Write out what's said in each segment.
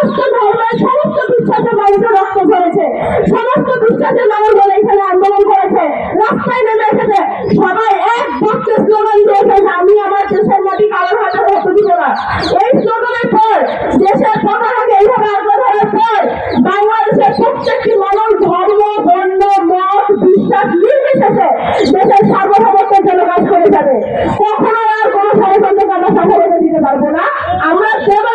সমস্ত ধর্ম সমস্ত বিশ্বাসের মানুষের রক্ত ঝরেছে সমস্ত বিশ্বাসের মানুষজন এখানে আন্দোলন করেছে। রাস্তায় নেমে এসেছে। সবাই এক বাক্যে স্লোগান দিয়েছে আমি আমার দেশের মাটি কারোর হাতে রক্ত দিব না। এই স্লোগানের পর, দেশের পতাকাকে এইভাবে আগ্রহ পর, বাংলাদেশের প্রত্যেকটি মানুষ ধর্ম, বর্ণ, মত, বিশ্বাস নির্বিশেষে দেশের সার্বভৌমত্বের জন্য কাজ করে যাবে। কখনো আর কোনো ষড়যন্ত্রকে আমরা সাফল্য দিতে পারব না। আমরা সেবা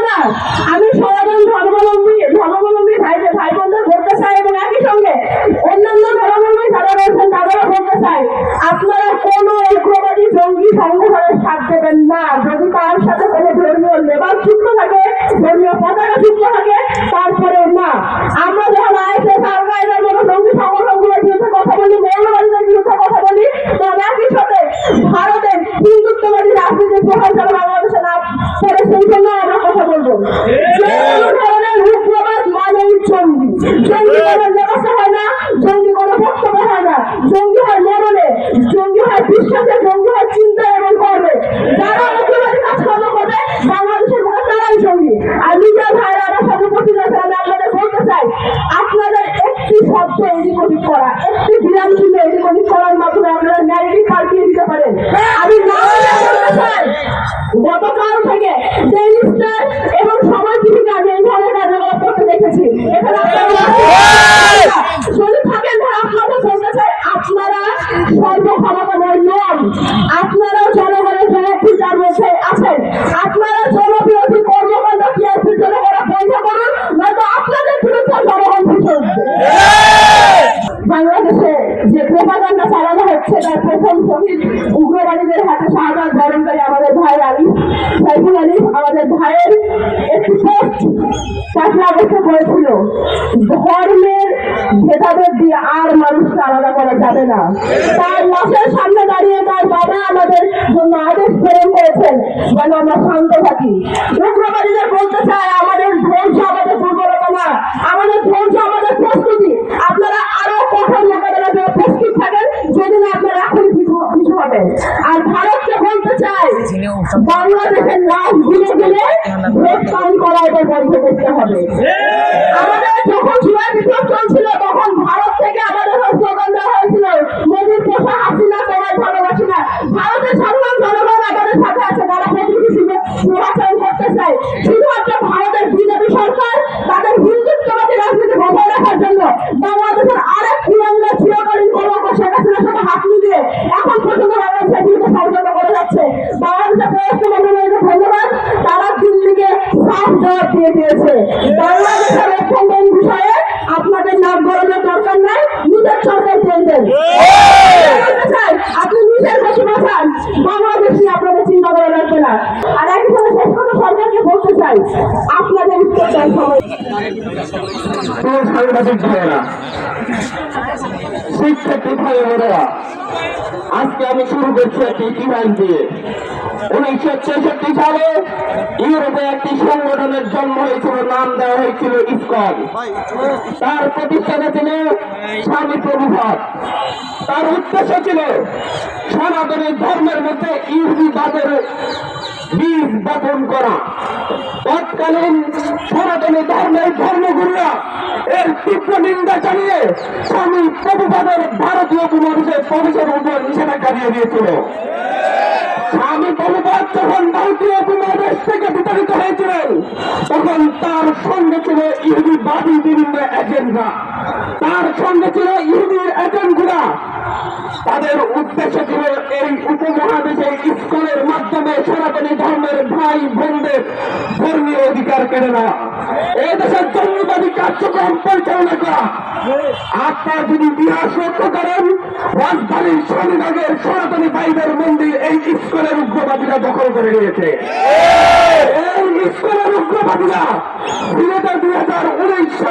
ধর্মের ভেদাভেদ আর মানুষকে আলাদা করা যাবে না। তার লাশের সামনে দাঁড়িয়ে তার বাবা আমাদের জন্য আদেশ প্রেরণ করেছেন, যেন আমরা শান্ত থাকি। উগ্রবাদীদের বলতে Mas a আজকে আমি শুরু করছি উনিশশো ছেষট্টি সালে ইউরোপে একটি সংগঠনের জন্ম হয়েছিল, নাম দেওয়া হয়েছিল ইসকন। তার প্রতিষ্ঠাতা ছিল স্বামী প্রভুভাত তার উদ্দেশ্য ছিল সনাতনী ধর্মের মধ্যে ইহুদি বাদের বীজ বপন করা তৎকালীন সনাতনী ধর্মের ধর্মগুরুরা এর তীব্র নিন্দা জানিয়ে স্বামী প্রভুপাদের ভারতীয় উপমহাদেশে প্রবেশের উপর নিষেধাজ্ঞা দিয়ে দিয়েছিল। স্বামী প্রভুপাদ যখন ভারতীয় উপমহাদেশ থেকে বিতাড়িত হয়েছিলেন, তখন তার সঙ্গে ছিল ইহুদিবাদী বিভিন্ন এজেন্টরা তার সঙ্গে ছিল ইহুদির এজেন্টগুলা তাদের উদ্দেশ্য ছিল এই উপমহাদেশে ইস্কনের মাধ্যমে সনাতনী ধর্মের ভাই বোনদের ধর্মীয় অধিকার কেড়ে নেওয়া। এই দেশের জঙ্গিবাদী কার্যক্রম পরিচালনা করা। আপনার যদি ইতিহাস লক্ষ্য করেন রাজধানীর শনিবাগের সনাতনী ভাইদের মন্দির এই ইস্কনের উগ্রবাদীরা দখল করে নিয়েছে। এই ইস্কনের উগ্রবাদীরা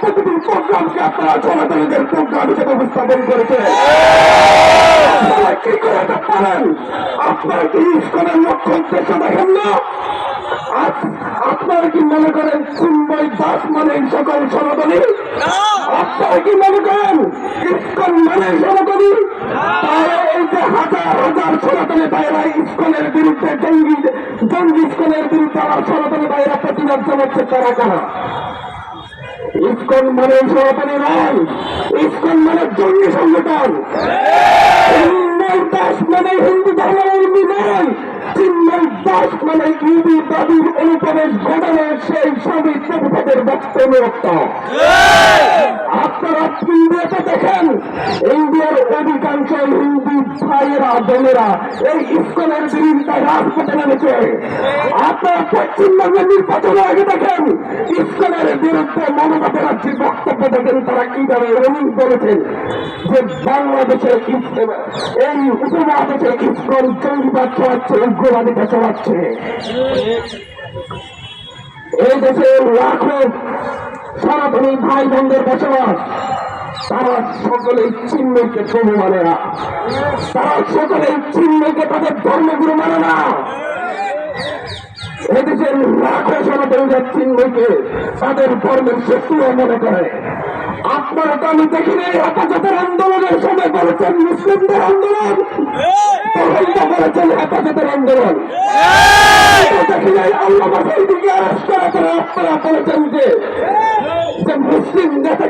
প্রতিটি প্রোগ্রামকে আপনারা সনাতনীদের প্রোগ্রাম হিসেবে উপস্থাপন করেছে। কি করে পারেন? আপনারা কি ইস্কনের লক্ষ্য উদ্দেশ্য দেখেন না? আপনারা কি মনে করেন চিন্ময় দাস মানে সকল সনাতনী? আপনারা কি মনে করেন ইস্কন মানে সনাতনী? এই যে হাজার হাজার সনাতনী ভাইরা ইস্কনের বিরুদ্ধে জঙ্গি জঙ্গি ইস্কনের বিরুদ্ধে আমার সনাতনী ভাইরা প্রতিবাদ জানাচ্ছে তারা কারা? ইস্কন মানে সনাতনী নয় ইস্কন মানে জঙ্গি সংগঠন। দাস মানে হিন্দু ধর্মাবলম্বী নয় চিন্ময় দাস মানে ইউবি দাবির অনুপ্রবেশ ঘটানোর সেই স্বামী প্রভুপদের বক্তব্য। আপনারা ইন্ডিয়াতে দেখেন, ইন্ডিয়ার অধিকাংশ হিন্দু ভাইয়েরা, বোনেরা এই ইস্কনের বিরুদ্ধে রাজপথে নেমেছে। আপনারা পশ্চিমবঙ্গের নির্বাচনের আগে দেখেন, ইস্কনের বিরুদ্ধে মমতা ব্যানার্জির বক্তব্য দেখেন তারা কীভাবে উনি বলেছেন যে বাংলাদেশে ইস- এই উপমহাদেশে ইস্কন জঙ্গিবাদ চালাচ্ছে উগ্রবাদিতা চালাচ্ছে এই দেশে লাখো সনাতনী ভাই বোনদের বসবাস। তারা সকলেই চিহ্নকে প্রভু মানে না। তারা সকলেই চিহ্নকে তাদের ধর্মগুরু মানে না। এদেশের লাখো সনাতনীরা চিহ্নকে তাদের ধর্মের শত্রুও মনে করে। আপনারা তো আমি দেখিনি হেফাজতের আন্দোলনের সময় বলেছেন মুসলিমদের আন্দোলন। তখন তো বলেছেন হেফাজতের আন্দোলন। দেখি নাই আল্লাহ দিকে করা করে আপনারা বলেছেন যে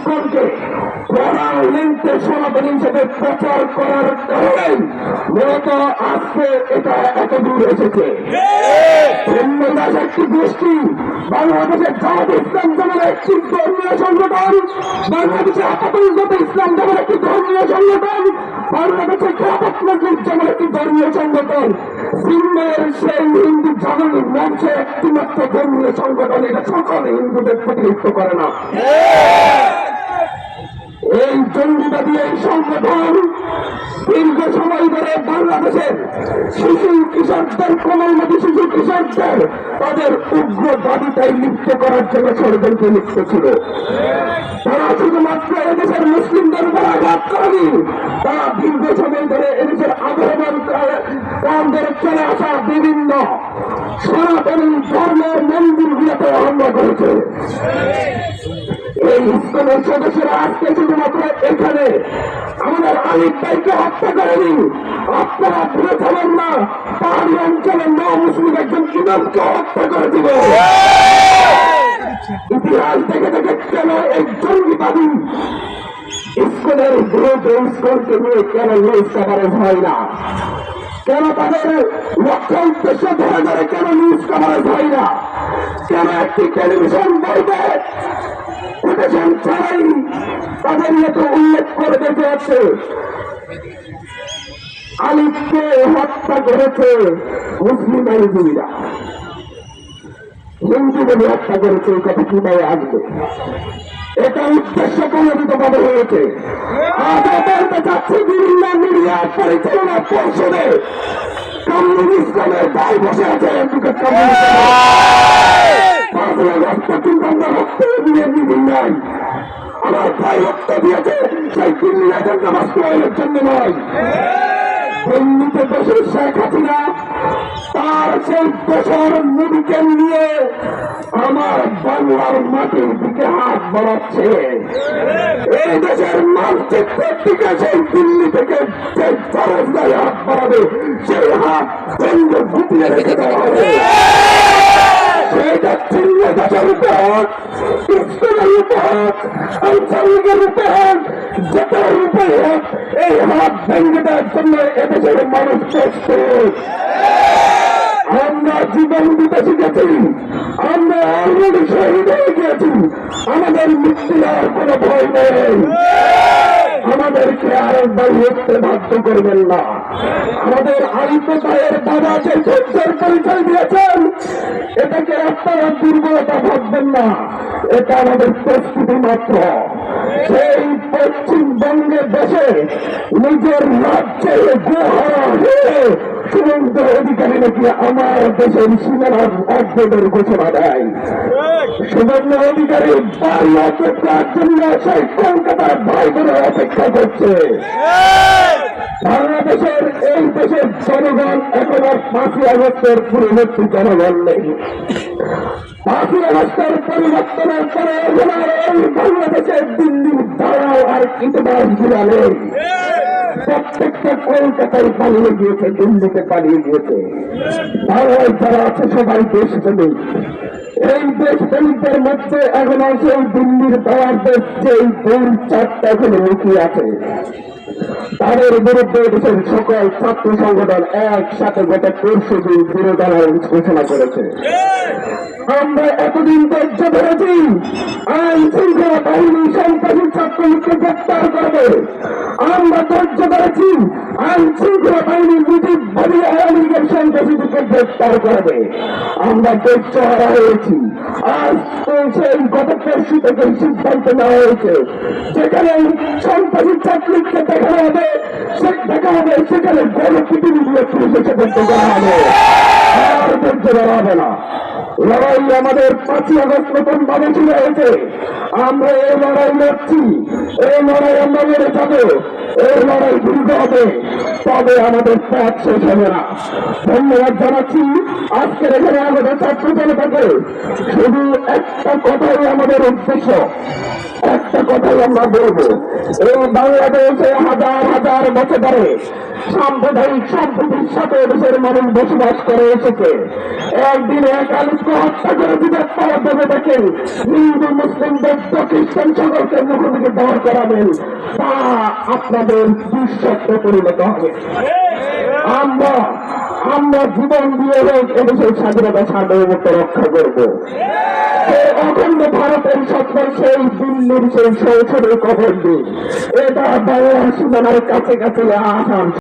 ইস্কনকে প্রধান লিঙ্কে সনাতনী হিসেবে প্রচার করার কারণে মূলত আজকে এটা এত দূর এসেছে। চিন্ময় দাস একটি গোষ্ঠী, বাংলাদেশের জামাত ইসলাম যেমন একটি ধর্মীয় সংগঠন, বাংলাদেশের আপাতত ইসলাম যেমন একটি ধর্মীয় সংগঠন, বাংলাদেশের খেলাপথ মজলিস যেমন একটি ধর্মীয় সংগঠন। সিম্মের সেই হিন্দু জাগরণ মঞ্চে একটিমাত্র ধর্মীয় সংগঠন, এটা সকল হিন্দুদের প্রতিনিধিত্ব করে না। এই জঙ্গিবাদী, এই সংগঠন দীর্ঘ সময় ধরে বাংলাদেশের শিশু কিশোরদের কোমলমতি শিশু কিশোরদের তাদের উগ্রবাদিতায় লিপ্ত করার জন্য ষড়যন্ত্র লিপ্ত ছিল। তারা শুধুমাত্র এদেশের মুসলিমদের উপর আঘাত করেনি, তারা দীর্ঘ সময় ধরে এদেশের আবহমান কারণদের চলে আসা বিভিন্ন সনাতনী ধর্মের মন্দিরগুলোতে হামলা করেছে। এই ইস্কনের সদস্যরা আজকে শুধুমাত্র এখানে আমাদের আলিফ ভাইকে হত্যা করেনি। আপনারা না, পাহাড়ি অঞ্চলের ন মুসলিম একজন ইমামকে হত্যা করেছিল। ইতিহাস দেখে দেখে কেন স্কুলের স্কুলকে নিয়ে কেন নিউজ কভারেজ হয় না? কেন তাদের লক্ষ্য উদ্দেশ্য ধরে ধরে কেন নিউজ কভারেজ হয় না? কেন একটি টেলিভিশন বলবে টেলিভিশন ছাড়াই তাদের মতো উল্লেখ করে দেখে আছে আলিফকে হত্যা করেছে মুসলিম আইনজীবীরা হিন্দু বলে হত্যা করেছে এই কথা কীভাবে আসবে এটা উদ্দেশ্য প্রণোদিত ভাবে হয়েছে আজ বলতে চাচ্ছি বিভিন্ন মিডিয়া পরিচালনা পর্ষদে কমিউনিস্ট ইসলামের দায় বসে আছে দিয়েছে সেই দিল্লি এজেন্ডা বাস্তবায়নের তার সেই মুদিকে নিয়ে আমার বাংলার মাটির দিকে হাত বাড়াচ্ছে এই দেশের মানচিত্রের দিকে সেই দিল্লি থেকে যে হাত বাড়াবে সেই হাত ভেঙে ফুটিয়ে রেখে দেওয়া হবে সেটা চিহ্ন দেশের উপর ইসলামের উপর আঞ্চলিকের উপর যেটার এই হাত ভেঙে দেওয়ার জন্য এদেশের আমরা জীবন দিতে শিখেছি আমরা অলরেডি শহীদ হয়ে গিয়েছি আমাদের মৃত্যু আর কোনো ভয় নেই। আমাদেরকে আরেকবার উঠতে বাধ্য করবেন না। আমাদের ভাইয়ের বাবা যে ধৈর্যের পরিচয় দিয়েছেন, এটাকে আপনারা দুর্বলতা ভাববেন না। এটা আমাদের প্রস্তুতি মাত্র। সেই পশ্চিমবঙ্গের দেশে নিজের রাজ্যে গুহা হয়ে সুমন্ত অধিকারী নাকি আমার দেশের সীমানার অর্ধের ঘোষণা দেয় সুবর্ণ অধিকারী বাড়ি অপেক্ষার বোনের অপেক্ষা করছে বাংলাদেশের এই দেশের জনগণ এখন আর পাঁচই আগস্টের পূর্ববর্তী জনগণ নেই পাঁচই আগস্টের পরিবর্তনের পরে এই বাংলাদেশের দিল্লির দাঁড়াও আর ইতিহাস নেই প্রত্যেকটা কলকাতায় পালিয়ে গিয়েছে, দিল্লিতে পালিয়ে গিয়েছে। বাংলায় যারা আছে, সবাই দেশ প্রেমিক এই দেশ প্রেমিকদের মধ্যে এখন আছে এই দিল্লির দেওয়ার দেশ এই দুই চারটা এখানে লুকিয়ে আছে। তাদের বিরুদ্ধে দেশের সকল ছাত্র সংগঠন একসাথে গত পরশু দিন বিরোধী ঘোষণা করেছে। আমরা এতদিন ধৈর্য ধরেছি আইন শৃঙ্খলা বাহিনী সন্ত্রাসী ছাত্রলীগকে গ্রেপ্তার করবে। আমরা ধৈর্য ধরেছি, আইন শৃঙ্খলা বাহিনী মুজিব ভাবি আওয়ামী লীগের সন্ত্রাসীদেরকে গ্রেপ্তার করবে। আমরা ধৈর্য হারা হয়েছি। আজ সেই গত পরশু থেকে সিদ্ধান্ত নেওয়া হয়েছে। যেখানে সন্ত্রাসী ছাত্রলীগকে দেখানো হবে, সে দেখা হবে, সেখানে গণপিটুনি দিয়ে পুলিশের সাথে করা হবে। ধৈর্য ধরা হবে না। লড়াই আমাদের পাঁচই আগস্ট নতুন ভাবে শুরু হয়েছে আমরা এই লড়াই লড়ছি। এই লড়াই আমরা লড়ে যাব এই লড়াই দীর্ঘ হবে। তবে আমাদের পথ শেষ হবে না। ধন্যবাদ জানাচ্ছি। আজকের এখানে আমাদের ছাত্র জনতাকে। শুধু একটা কথাই আমাদের উদ্দেশ্য। একটা কথাই আমরা বলব। এই বাংলাদেশে হাজার হাজার বছর ধরে সাম্প্রদায়িক সম্প্রীতির সাথে দেশের মানুষ বসবাস করে এসেছে। একদিন এক আলুকে হত্যা করে দিতে তারা ভেবে দেখেন হিন্দু মুসলিমদের খ্রিস্টান সকলকে মুখোমুখি দাঁড় করাবেন। তা আপনাদের দুঃস্বপ্নে পরিণত হবে। আমরা আমরা জীবন দিয়ে এদেশের স্বাধীনতা সার্বভৌমত্ব রক্ষা করব। অখণ্ড ভারতের স্বপ্ন সেই দিল্লির সেই সংসদের কবর দিন এটা বাংলার সীমানার কাছে কাছে আসাম